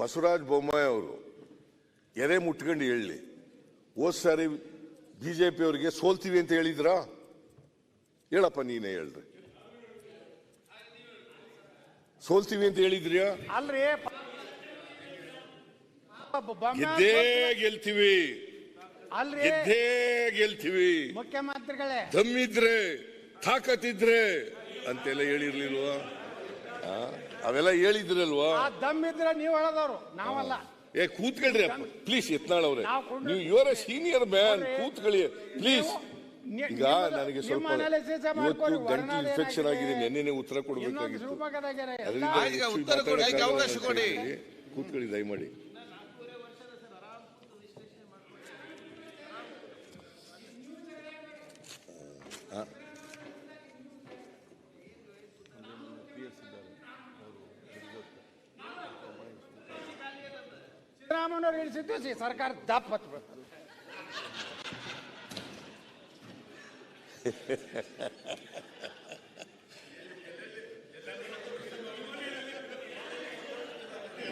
ಬಸವರಾಜ ಬೊಮ್ಮಾಯಿ ಅವರು ಎರೆ ಮುಟ್ಕೊಂಡು ಹೇಳಿ ಹೋದ್ ಸಾರಿ ಬಿಜೆಪಿ ಅವರಿಗೆ ಸೋಲ್ತೀವಿ ಅಂತ ಹೇಳಿದ್ರಾ? ಹೇಳಪ್ಪ ನೀನೇ ಹೇಳ್ರಿ. ಸೋಲ್ತೀವಿ ಅಂತ ಹೇಳಿದ್ರಿ ಅಲ್ರಿ ಪ- ಗೆದ್ದೇ ಗೆಲ್ತೀವಿ. ಅಲ್ರಿ ಗೆದ್ದೇ ಗೆಲ್ತೀವಿ. ಮುಖ್ಯಮಂತ್ರಿಗಳೇ. ದಮ್ಮಿದ್ರೆ ತಾಕತ್ತಿದ್ರೆ ಅಂತೆಲ್ಲ ಹೇಳಿರ್ಲಿಲ್ವಾ? ಅವೆಲ್ಲ ಹೇಳಿದ್ರಲ್ವಾ? ಆ ದಮ್ ಇದ್ರೆ ನೀವು ಹೇಳದವ್ರು ನಾವಲ್ಲ. ಏ ಕೂತ್ಕೊಳ್ರಿ ಅಪ್ಪ. ಪ್ಲೀಸ್ ಯತ್ನಾಳ್ ಅವ್ರೆ. ನಾವು ಕೊಂಡು- ನೀವು ಇವರ ಸೀನಿಯರ್ ಮ್ಯಾನ್ ಕೂತ್ಕೊಳ್ಳಿ. ಪ್ಲೀಸ್ ಈಗ ನನಗೆ ನಿಮ್ಮ ಸ್ವಲ್ಪ analysis ಇವತ್ತು ಗಂಟು ವರ್ಣಾಲಿ ಇನ್ಫೆಕ್ಷನ್ ಏನಾಗಿದೆ? ಆಗಿದೆ ನೆನ್ನೆನೆ ಉತ್ತರ ಇನ್ನೊಂದು ಕೊಡಬೇಕಾಗಿತ್ತು. ಅದರಿಂದ ಆಯ್ತು, ಈಗ ಹೆಚ್ಚು ಉತ್ತರ ಕೊಡಿ, ಆಯ್ತು, ಮಾತಾಡಕ್ಕಾಗಲ್ಲ ಅವಕಾಶ ಅಂತ ಕೊಡಿ. ಹೇಳಿ ಕೂತ್ಕೊಳ್ಳಿ ದಯಮಾಡಿ. ಸಿದ್ದರಾಮಯ್ಯವ್ರು ಇಳಿಸಿದ್ದು ಸಿ- ಸರ್ಕಾರ ದಪ್ಪ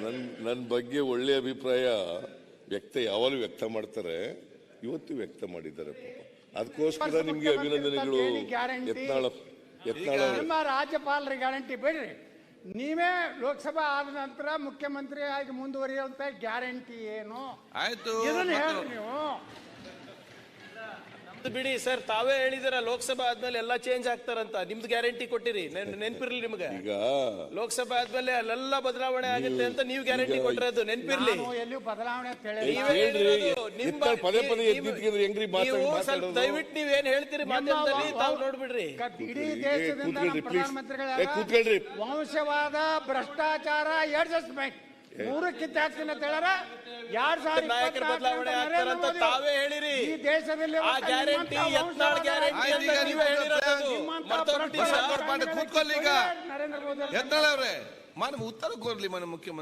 ನನ್ ನನ್ನ ಬಗ್ಗೆ ಒಳ್ಳೆ ಅಭಿಪ್ರಾಯ ವ್ಯಕ್ತ ಯಾವಾಗಲೂ ವ್ಯಕ್ತ ಮಾಡ್ತಾರೆ ಇವತ್ತು ವ್ಯಕ್ತ ಮಾಡಿದ್ದಾರೆ ಪಾಪ ಅದಕ್ಕೋಸ್ಕರ ನಿಮ್ಗೆ ಅಭಿನಂದನೆಗಳು ಗ್ಯಾರಂಟಿ. ಯತ್ನಾಳ ಯತ್ನಾಳ ಅವ್ರೆ. ನಿಮ್ಮ ರಾಜ್ಯಪಾಲರ ಗ್ಯಾರಂಟಿ ಬೇಡ್ರಿ ನೀವೇ ಲೋಕಸಭಾ ಆದ ನಂತರ ಮುಖ್ಯಮಂತ್ರಿ ಆಗಿ ಮುಂದುವರಿಯುವಂತ ಗ್ಯಾರಂಟಿ ಏನು? ಆಯ್ತು. ಇದನ್ನ ಮತ್ತೆ- ನೀವು. ಅದು ಬಿಡಿ ಸರ್ ತಾವೇ ಹೇಳಿದಿರ ಲೋಕಸಭಾ ಆದ್ಮೇಲೆ ಎಲ್ಲ ಚೇಂಜ್ ಆಗ್ತಾರಂತ. ನಿಮ್ದು ಗ್ಯಾರಂಟಿ ಕೊಟ್ಟಿರಿ ನೆನ್- ನೆನ್ಪಿರ್ಲಿ ನಿಮ್ಗೆ. ಈಗ ಲೋಕಸಭಾ ಆದ್ಮೇಲೆ ಅಲ್ಲೆಲ್ಲ ಬದಲಾವಣೆ ಆಗುತ್ತೆ ಅಂತ ನೀವು ಗ್ಯಾರಂಟಿ ಈಗ- ಕೊಟ್ಟಿರೋದು ನೆನ್ಪಿರ್ಲಿ. ನಾನು ಎಲ್ಲಿಯೂ ಬದಲಾವಣೆ ಅಂತ ಈಗ ಹೇಳಿಲ್ಲ. ನೀವೇ ಹೇಳ್ರಿ, ಹೇಳಿರೋದು, ನಿಮ್ಮ- ಎತ್ತಾಳ್ ಪದೇ ಪದೇ ಎದ್ದು ನೀವು- ನಿಂತ್ಕೊಂಡ್ರೆ ಹೆಂಗ್ರಿ ಮಾತಾಡ್- ನೀವು ಸ್ವಲ್ಪ ಮಾತಾಡೋದು? ದಯವಿಟ್ಟು ಏನ್ ಹೇಳ್ತೀರಿ ಮಾಧ್ಯಮದಲ್ಲಿ ತಾವು ನೋಡ್ಬಿಡ್ರಿ. ಕ- ಇಡೀ ದೇಶದಿಂದ ಕೂತ್ಕೊಳ್ರಿ, ನಮ್ಮ please. ಪ್ರಧಾನಮಂತ್ರಿಗಳ ಏ, ಕೂತ್ಕೊಳ್ರಿ. ವಂಶವಾದ ಭ್ರಷ್ಟಾಚಾರ ಅಡ್ಜಸ್ಟ್ಮೆಂಟ್ ಮೂರು ಕಿತ್ತಾಕ್ತೀನಿ ಅಂತ ಹೇಳಾರ ಎರಡ್ ಸಾವಿರ ಆಗ್ತಾರಂತ ತಾವೇ ಹೇಳಿರಿ. ಈ ದೇಶದಲ್ಲಿ ಆ ಗ್ಯಾರಂಟಿ ಯತ್ನಾಳ್ ಗ್ಯಾರಂಟಿ ಅಂತ ನೀವೇ ಹೇಳಿರೋದು. ನಿಮ್ಮಂತ ಮರ್ತೋಗ್ಬಿಟ್ಟಿ ಕೂತ್ಕೊಳ್ಳಿ ಈಗ. ನರೇಂದ್ರ ಮೋದಿ ಅವ್ರ. ಯತ್ನಾಳ್ ಅವ್ರೆ. ಮಾನ ಉತ್ತರ ಕೋರ್ಲಿ ಮನೆ ಮುಖ್ಯಮಂತ್ರಿ.